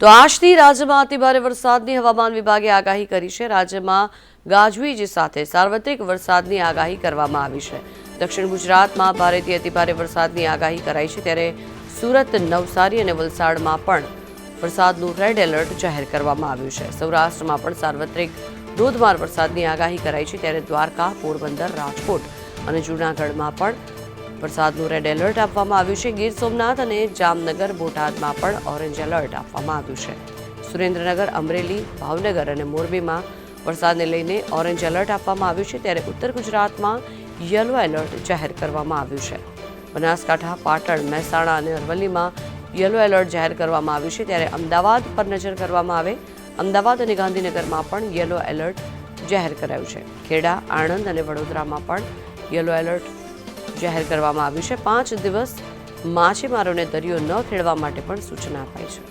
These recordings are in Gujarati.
તો આજથી રાજ્યમાં અતિભારે વરસાદની હવામાન વિભાગે આગાહી કરી છે. રાજ્યમાં ગાજવીજ સાથે સાર્વત્રિક વરસાદની આગાહી કરવામાં આવી છે. દક્ષિણ ગુજરાતમાં ભારેથી અતિભારે વરસાદની આગાહી કરાઈ છે ત્યારે સુરત, નવસારી અને વલસાડમાં પણ વરસાદનું રેડ એલર્ટ જાહેર કરવામાં આવ્યું છે. સૌરાષ્ટ્રમાં પણ સાર્વત્રિક ધોધમાર વરસાદની આગાહી કરાઈ છે ત્યારે દ્વારકા, પોરબંદર, રાજકોટ અને જૂનાગઢમાં પણ વરસાદનું રેડ એલર્ટ આપવામાં આવ્યું છે. ગીર સોમનાથ અને જામનગર, બોટાદમાં પણ ઓરેન્જ એલર્ટ આપવામાં આવ્યું છે. સુરેન્દ્રનગર, અમરેલી, ભાવનગર અને મોરબીમાં વરસાદને લઈને ઓરેન્જ એલર્ટ આપવામાં આવ્યું છે. ત્યારે ઉત્તર ગુજરાતમાં યલો એલર્ટ જાહેર કરવામાં આવ્યું છે. બનાસકાંઠા, પાટણ, મહેસાણા અને અરવલ્લીમાં યલો એલર્ટ જાહેર કરવામાં આવ્યું છે. ત્યારે અમદાવાદ પર નજર કરવામાં આવે, અમદાવાદ અને ગાંધીનગરમાં પણ યલો એલર્ટ જાહેર કરાયું છે. ખેડા, આણંદ અને વડોદરામાં પણ યલો એલર્ટ જાહેર કરવામાં આવ્યું છે. પાંચ દિવસ માછીમારોને દરિયો ન ખેડવા માટે પણ સૂચના અપાઈ છે.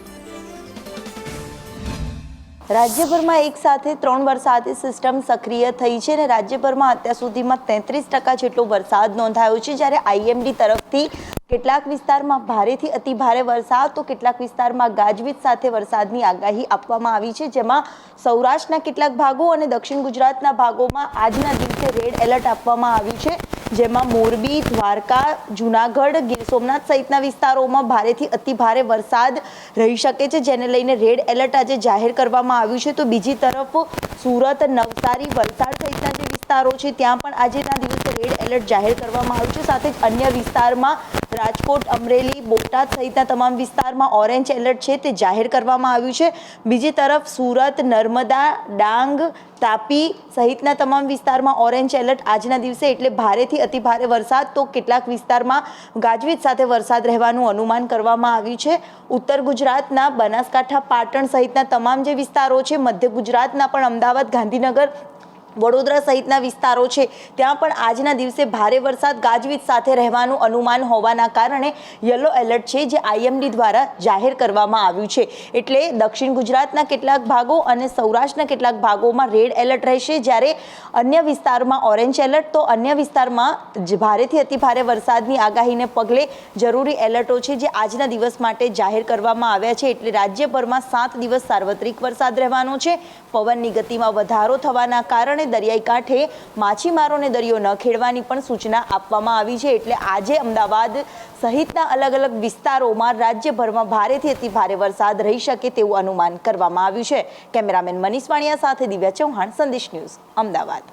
રાજ્યભરમાં એક સાથે ત્રણ વરસાદી સિસ્ટમ સક્રિય થઈ છે અને રાજ્યભરમાં અત્યાર સુધીમાં તેત્રીસ ટકા જેટલો વરસાદ નોંધાયો છે. જ્યારે આઈએમડી તરફથી કેટલાક વિસ્તારમાં ભારેથી અતિ ભારે વરસાદ, તો કેટલાક વિસ્તારમાં ગાજવીજ સાથે વરસાદની આગાહી આપવામાં આવી છે. જેમાં સૌરાષ્ટ્રના કેટલાક ભાગો અને દક્ષિણ ગુજરાતના ભાગોમાં આજના દિવસે રેડ એલર્ટ આપવામાં આવ્યું છે. જેમાં મોરબી, દ્વારકા, જુનાગઢ, ગીર સોમનાથ સહિતના વિસ્તારોમાં ભારેથી અતિ ભારે વરસાદ રહી શકે છે, જેને લઈને રેડ એલર્ટ આજે જાહેર કરવામાં આવ્યું છે. તો બીજી તરફ સુરત, નવસારી, વલસાડ સહિતના જે વિસ્તારો છે, ત્યાં પણ આજેના દિવસે રેડ એલર્ટ જાહેર કરવામાં આવ્યું છે. સાથે જ અન્ય વિસ્તારમાં રાજકોટ, અમરેલી, બોટાદ સહિતના તમામ વિસ્તારમાં ઓરેન્જ એલર્ટ છે તે જાહેર કરવામાં આવ્યું છે. બીજી તરફ સુરત, નર્મદા, ડાંગ, તાપી સહિતના તમામ વિસ્તારમાં ઓરેન્જ એલર્ટ આજના દિવસે એટલે ભારેથી અતિ ભારે વરસાદ. તો કેટલાક વિસ્તારમાં ગાજવીજ સાથે વરસાદ રહેવાનું અનુમાન કરવામાં આવ્યું છે. ઉત્તર ગુજરાતના બનાસકાંઠા, પાટણ સહિતના તમામ જે વિસ્તારો છે, મધ્ય ગુજરાતના પણ અમદાવાદ, ગાંધીનગર વડોદરા સહિતના વિસ્તારો છે. ત્યાં પણ આજના દિવસે ભારે વરસાદ ગાજવીજ સાથે રહેવાનું અનુમાન હોવાના કારણે યલો એલર્ટ છે જે આઈએમડી દ્વારા જાહેર કરવામાં આવ્યું છે. એટલે દક્ષિણ ગુજરાતના કેટલાક ભાગો અને સૌરાષ્ટ્રના કેટલાક ભાગોમાં રેડ એલર્ટ રહેશે. જ્યારે અન્ય વિસ્તારમાં ઓરેન્જ એલર્ટ, તો અન્ય વિસ્તારમાં ભારેથી અતિભારે વરસાદની આગાહીને પગલે જરૂરી એલર્ટો છે જે આજના દિવસ માટે જાહેર કરવામાં આવ્યા છે. એટલે રાજ્યભરમાં સાત દિવસ સાર્વત્રિક વરસાદ રહેવાનો છે. પવનની ગતિમાં વધારો થવાના કારણે દરિયાઈ કાંઠે માછીમારોને દરિયો ન ખેડવાની પણ સૂચના આપવામાં આવી છે. એટલે આજે અમદાવાદ સહિતના અલગ અલગ વિસ્તારોમાં રાજ્યભરમાં ભારેથી અતિ ભારે વરસાદ રહી શકે તેવું અનુમાન કરવામાં આવ્યું છે. કેમેરામેન મનીષ વાણિયા સાથે દિવ્યા ચૌહાણ, સંદેશ ન્યૂઝ, અમદાવાદ.